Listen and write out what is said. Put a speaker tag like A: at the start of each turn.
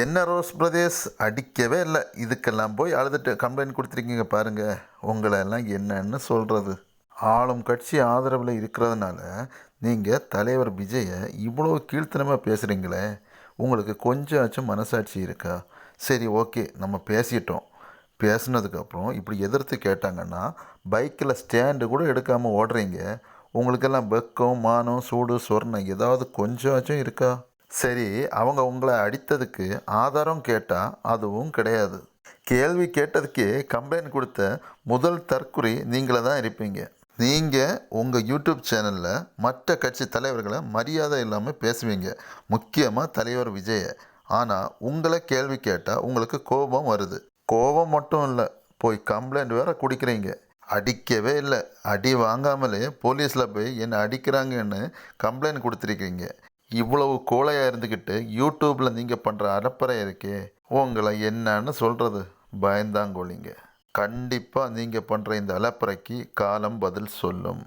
A: என்ன ரோஸ் பிரதேஷ் அடிக்கவே இல்லை. இதுக்கெல்லாம் போய் அழுதுட்டு கம்ப்ளைண்ட் கொடுத்துருக்கீங்க பாருங்கள் உங்களை எல்லாம் என்னன்னு சொல்கிறது ஆளும் கட்சி ஆதரவில் இருக்கிறதுனால நீங்கள் தலைவர் விஜயை இவ்வளோ கீழ்த்தனமாக பேசுகிறீங்களே உங்களுக்கு கொஞ்சமாச்சும் மனசாட்சி இருக்கா? சரி ஓகே நம்ம பேசிட்டோம். பேசுனதுக்கப்புறம் இப்படி எதிர்த்து கேட்டாங்கன்னா பைக்கில் ஸ்டாண்டு கூட எடுக்காமல் ஓடுறீங்க. உங்களுக்கெல்லாம் வெக்கம் மானம் சூடு சொர்ணம் ஏதாவது கொஞ்சமாச்சும் இருக்கா? சரி அவங்க உங்களை அடித்ததுக்கு ஆதாரம் கேட்டால் அதுவும் கிடையாது. கேள்வி கேட்டதுக்கே கம்ப்ளைண்ட் கொடுத்த முதல் தற்குறி நீங்களே தான் இருப்பீங்க. நீங்கள் உங்கள் யூடியூப் சேனலில் மற்ற கட்சி தலைவர்களை மரியாதை இல்லாமல் பேசுவீங்க. முக்கியமாக தலைவர் விஜயை. ஆனால் உங்களை கேள்வி கேட்டால் உங்களுக்கு கோபம் வருது. கோபம் மட்டும் இல்லை போய் கம்ப்ளைண்ட் வேற குடிக்கிறீங்க. அடிக்கவே இல்லை. அடி வாங்காமலே போலீஸில் போய் என்னை அடிக்கிறாங்கன்னு கம்ப்ளைண்ட் கொடுத்துருக்கீங்க. இவ்வளவு கோழையாக இருந்துக்கிட்டு யூடியூப்பில் நீங்கள் பண்ணுற அறப்பறை இருக்கே உங்களை என்னன்னு சொல்கிறது பயந்தாங்கோலிங்க கண்டிப்பாக நீங்கள் பண்ணுற இந்த அலப்பறைக்கு காலம் பதில் சொல்லும்.